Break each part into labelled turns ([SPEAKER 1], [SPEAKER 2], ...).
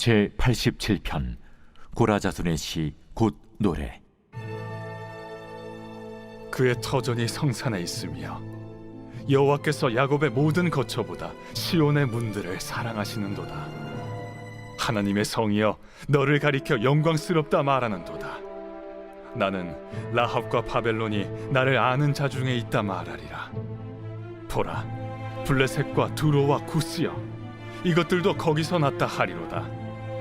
[SPEAKER 1] 제 87편 고라자손의 시 곧 노래
[SPEAKER 2] 그의 터전이 성산에 있으며 여호와께서 야곱의 모든 거처보다 시온의 문들을 사랑하시는도다. 하나님의 성이여 너를 가리켜 영광스럽다 말하는도다. 나는 라합과 바벨론이 나를 아는 자 중에 있다 말하리라. 보라, 블레셋과 두로와 구스여 이것들도 거기서 났다 하리로다.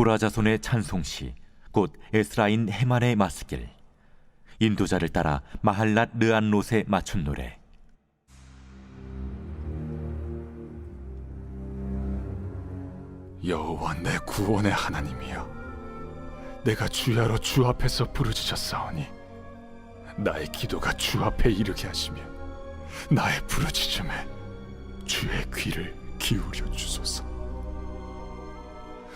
[SPEAKER 1] 고라자손의 찬송시 곧 에스라인 헤만의 마스길. 인도자를 따라 마할랏 르안롯에 맞춘 노래.
[SPEAKER 2] 여호와 내 구원의 하나님이여. 내가 주야로 주 앞에서 부르짖었사오니 나의 기도가 주 앞에 이르게 하시며 나의 부르짖음에 주의 귀를 기울여 주소서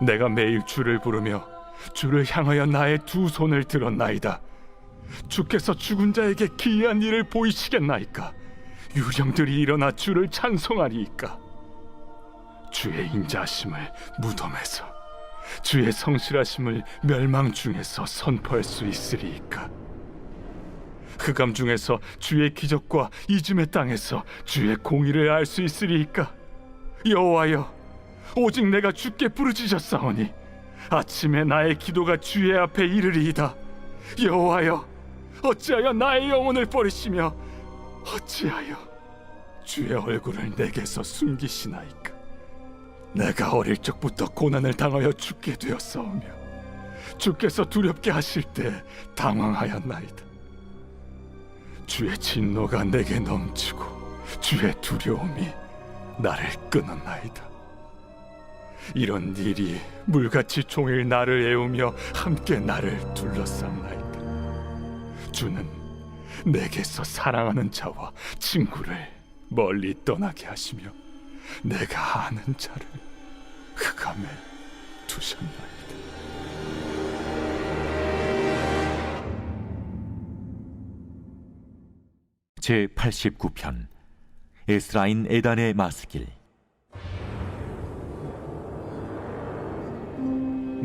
[SPEAKER 2] 내가 매일 주를 부르며 주를 향하여 나의 두 손을 들었나이다. 주께서 죽은 자에게 기이한 일을 보이시겠나이까? 유령들이 일어나 주를 찬송하리이까? 주의 인자하심을 무덤에서 주의 성실하심을 멸망 중에서 선포할 수 있으리이까? 흑암 중에서 주의 기적과 이즘의 땅에서 주의 공의를 알 수 있으리이까? 여호와여, 오직 내가 주께 부르짖었사오니 아침에 나의 기도가 주의 앞에 이르리이다. 여호와여, 어찌하여 나의 영혼을 버리시며 어찌하여 주의 얼굴을 내게서 숨기시나이까? 내가 어릴 적부터 고난을 당하여 죽게 되었사오며 주께서 두렵게 하실 때 당황하였나이다. 주의 진노가 내게 넘치고 주의 두려움이 나를 끊었나이다. 이런 일이 물같이 종일 나를 애우며 함께 나를 둘러쌌나이다. 주는 내게서 사랑하는 자와 친구를 멀리 떠나게 하시며 내가 아는 자를 흑암에 두셨나이다.
[SPEAKER 1] 제 89편 에스라인 에단의 마스길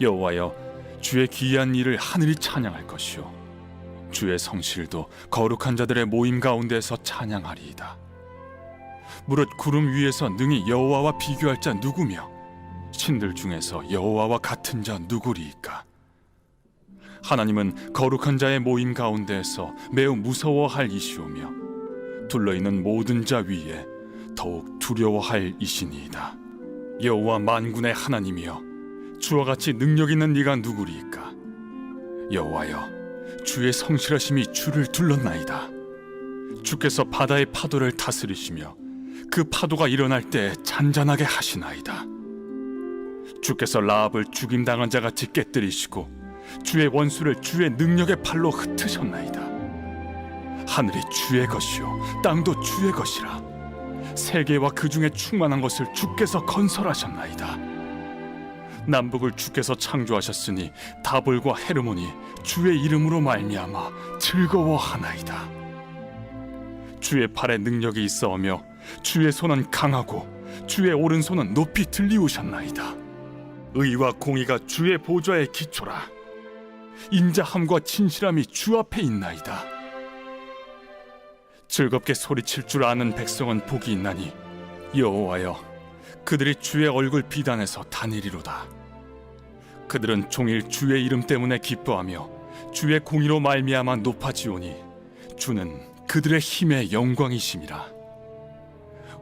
[SPEAKER 2] 여호와여 주의 기이한 일을 하늘이 찬양할 것이요. 주의 성실도 거룩한 자들의 모임 가운데서 찬양하리이다. 무릇 구름 위에서 능히 여호와와 비교할 자 누구며 신들 중에서 여호와와 같은 자 누구리이까? 하나님은 거룩한 자의 모임 가운데에서 매우 무서워할 이시오며 둘러 있는 모든 자 위에 더욱 두려워할 이시니이다. 여호와 만군의 하나님이여 주와 같이 능력 있는 네가 누구리이까? 여호와여 주의 성실하심이 주를 둘렀나이다. 주께서 바다의 파도를 다스리시며 그 파도가 일어날 때 잔잔하게 하시나이다. 주께서 라합을 죽임당한 자 같이 깨뜨리시고 주의 원수를 주의 능력의 팔로 흩으셨나이다. 하늘이 주의 것이요 땅도 주의 것이라. 세계와 그 중에 충만한 것을 주께서 건설하셨나이다. 남북을 주께서 창조하셨으니 다볼과 헤르몬이 주의 이름으로 말미암아 즐거워하나이다. 주의 팔에 능력이 있어오며 주의 손은 강하고 주의 오른손은 높이 들리우셨나이다. 의와 공의가 주의 보좌의 기초라. 인자함과 진실함이 주 앞에 있나이다. 즐겁게 소리칠 줄 아는 백성은 복이 있나니 여호와여 그들이 주의 얼굴 비단에서 다니리로다. 그들은 종일 주의 이름 때문에 기뻐하며 주의 공의로 말미암아 높아지오니 주는 그들의 힘의 영광이심이라.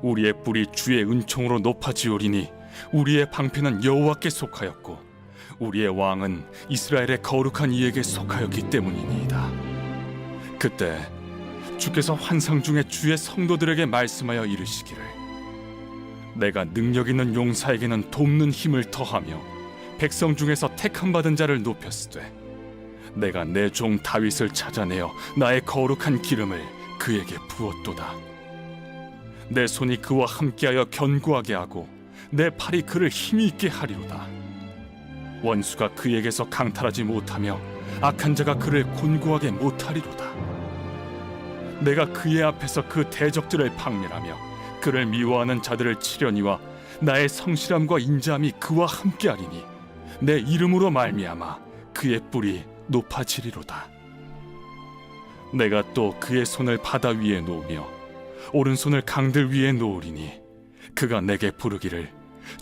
[SPEAKER 2] 우리의 뿔이 주의 은총으로 높아지오리니 우리의 방패는 여호와께 속하였고 우리의 왕은 이스라엘의 거룩한 이에게 속하였기 때문이니이다. 그때 주께서 환상 중에 주의 성도들에게 말씀하여 이르시기를 내가 능력 있는 용사에게는 돕는 힘을 더하며 백성 중에서 택함 받은 자를 높였으되 내가 내 종 다윗을 찾아내어 나의 거룩한 기름을 그에게 부었도다. 내 손이 그와 함께하여 견고하게 하고 내 팔이 그를 힘이 있게 하리로다. 원수가 그에게서 강탈하지 못하며 악한 자가 그를 곤고하게 못하리로다. 내가 그의 앞에서 그 대적들을 박멸하며 그를 미워하는 자들을 치려니와 나의 성실함과 인자함이 그와 함께하리니 내 이름으로 말미암아 그의 뿔이 높아지리로다. 내가 또 그의 손을 바다 위에 놓으며 오른손을 강들 위에 놓으리니 그가 내게 부르기를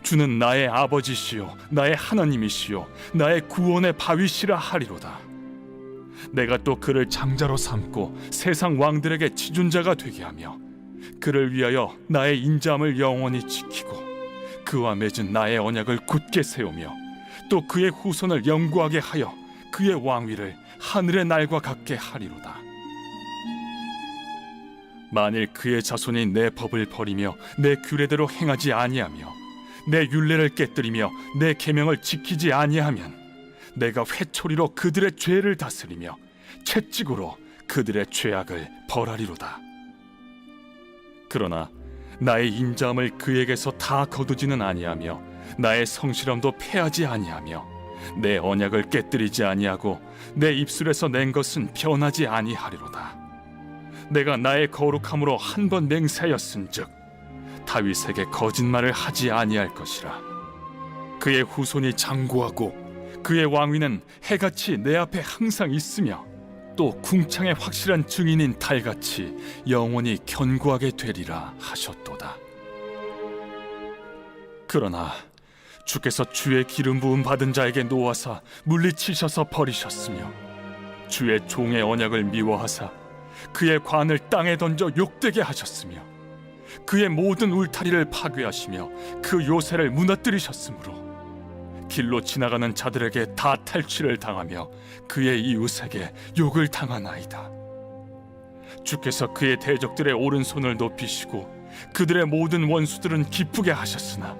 [SPEAKER 2] 주는 나의 아버지시요 나의 하나님이시요 나의 구원의 바위시라 하리로다. 내가 또 그를 장자로 삼고 세상 왕들에게 지존자가 되게 하며 그를 위하여 나의 인자함을 영원히 지키고 그와 맺은 나의 언약을 굳게 세우며 또 그의 후손을 영구하게 하여 그의 왕위를 하늘의 날과 같게 하리로다. 만일 그의 자손이 내 법을 버리며 내 규례대로 행하지 아니하며 내 율례를 깨뜨리며 내 계명을 지키지 아니하면 내가 회초리로 그들의 죄를 다스리며 채찍으로 그들의 죄악을 벌하리로다. 그러나 나의 인자함을 그에게서 다 거두지는 아니하며 나의 성실함도 패하지 아니하며 내 언약을 깨뜨리지 아니하고 내 입술에서 낸 것은 변하지 아니하리로다. 내가 나의 거룩함으로 한 번 맹세하였은즉 다윗에게 거짓말을 하지 아니할 것이라. 그의 후손이 장구하고 그의 왕위는 해같이 내 앞에 항상 있으며 또 궁창의 확실한 증인인 달같이 영원히 견고하게 되리라 하셨도다. 그러나 주께서 주의 기름 부음 받은 자에게 놓아사 물리치셔서 버리셨으며 주의 종의 언약을 미워하사 그의 관을 땅에 던져 욕되게 하셨으며 그의 모든 울타리를 파괴하시며 그 요새를 무너뜨리셨으므로 길로 지나가는 자들에게 다 탈취를 당하며 그의 이웃에게 욕을 당하나이다. 주께서 그의 대적들의 오른손을 높이시고 그들의 모든 원수들은 기쁘게 하셨으나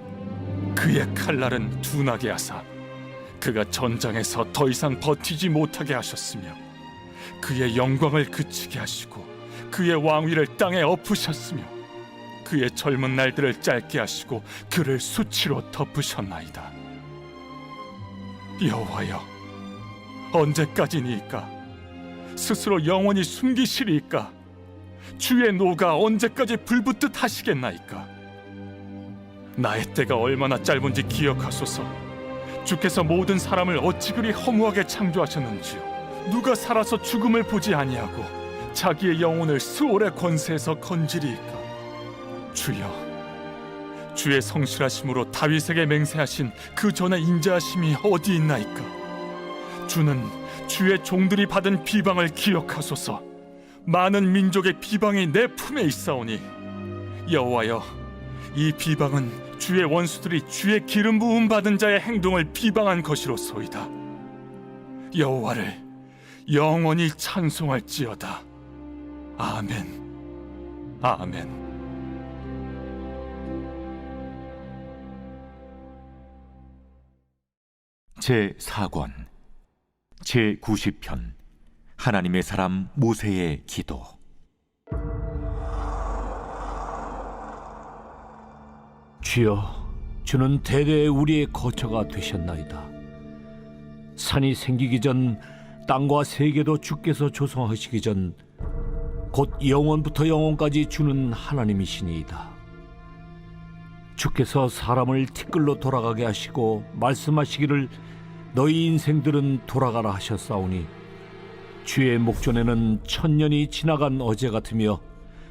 [SPEAKER 2] 그의 칼날은 둔하게 하사 그가 전장에서 더 이상 버티지 못하게 하셨으며 그의 영광을 그치게 하시고 그의 왕위를 땅에 엎으셨으며 그의 젊은 날들을 짧게 하시고 그를 수치로 덮으셨나이다. 여호와여 언제까지니까? 스스로 영원히 숨기시리까? 주의 노가 언제까지 불붙듯 하시겠나이까? 나의 때가 얼마나 짧은지 기억하소서. 주께서 모든 사람을 어찌 그리 허무하게 창조하셨는지요. 누가 살아서 죽음을 보지 아니하고 자기의 영혼을 수월의 권세에서 건지리이까? 주여 주의 성실하심으로 다윗에게 맹세하신 그 전의 인자하심이 어디 있나이까? 주는 주의 종들이 받은 비방을 기억하소서. 많은 민족의 비방이 내 품에 있사오니 여호와여 이 비방은 주의 원수들이 주의 기름 부음 받은 자의 행동을 비방한 것이로소이다. 여호와를 영원히 찬송할지어다. 아멘. 아멘.
[SPEAKER 1] 제 4권 제 90편 하나님의 사람 모세의 기도
[SPEAKER 3] 주여, 주는 대대 우리의 거처가 되셨나이다. 산이 생기기 전 땅과 세계도 주께서 조성하시기 전 곧 영원부터 영원까지 주는 하나님이시니이다. 주께서 사람을 티끌로 돌아가게 하시고 말씀하시기를 너희 인생들은 돌아가라 하셨사오니 주의 목전에는 천년이 지나간 어제 같으며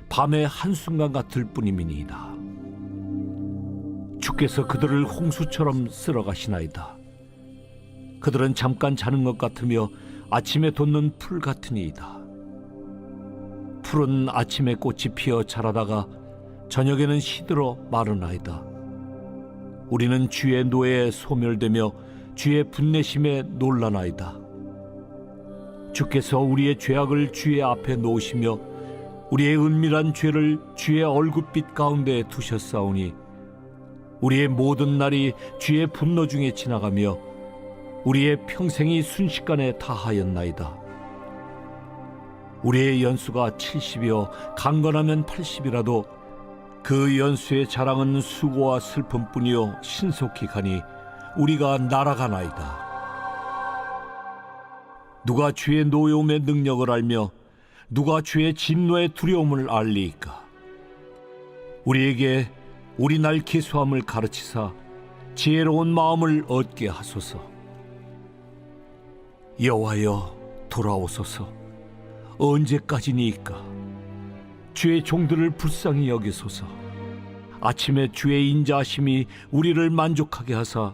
[SPEAKER 3] 밤의 한순간 같을 뿐이니이다. 주께서 그들을 홍수처럼 쓸어 가시나이다. 그들은 잠깐 자는 것 같으며 아침에 돋는 풀 같으니이다. 풀은 아침에 꽃이 피어 자라다가 저녁에는 시들어 마르나이다. 우리는 주의 노예에 소멸되며 주의 분내심에 놀라나이다. 주께서 우리의 죄악을 주의 앞에 놓으시며 우리의 은밀한 죄를 주의 얼굴빛 가운데 두셨사오니 우리의 모든 날이 주의 분노 중에 지나가며 우리의 평생이 순식간에 다하였나이다. 우리의 연수가 70이요 강건하면 80이라도 그 연수의 자랑은 수고와 슬픔뿐이요 신속히 가니 우리가 날아가나이다. 누가 주의 노여움의 능력을 알며 누가 주의 진노의 두려움을 알리이까? 우리에게 우리 날 기수함을 가르치사 지혜로운 마음을 얻게 하소서. 여호와여 돌아오소서. 언제까지니이까? 주의 종들을 불쌍히 여기소서. 아침에 주의 인자하심이 우리를 만족하게 하사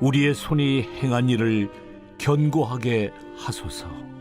[SPEAKER 3] 우리의 손이 행한 일을 견고하게 하소서.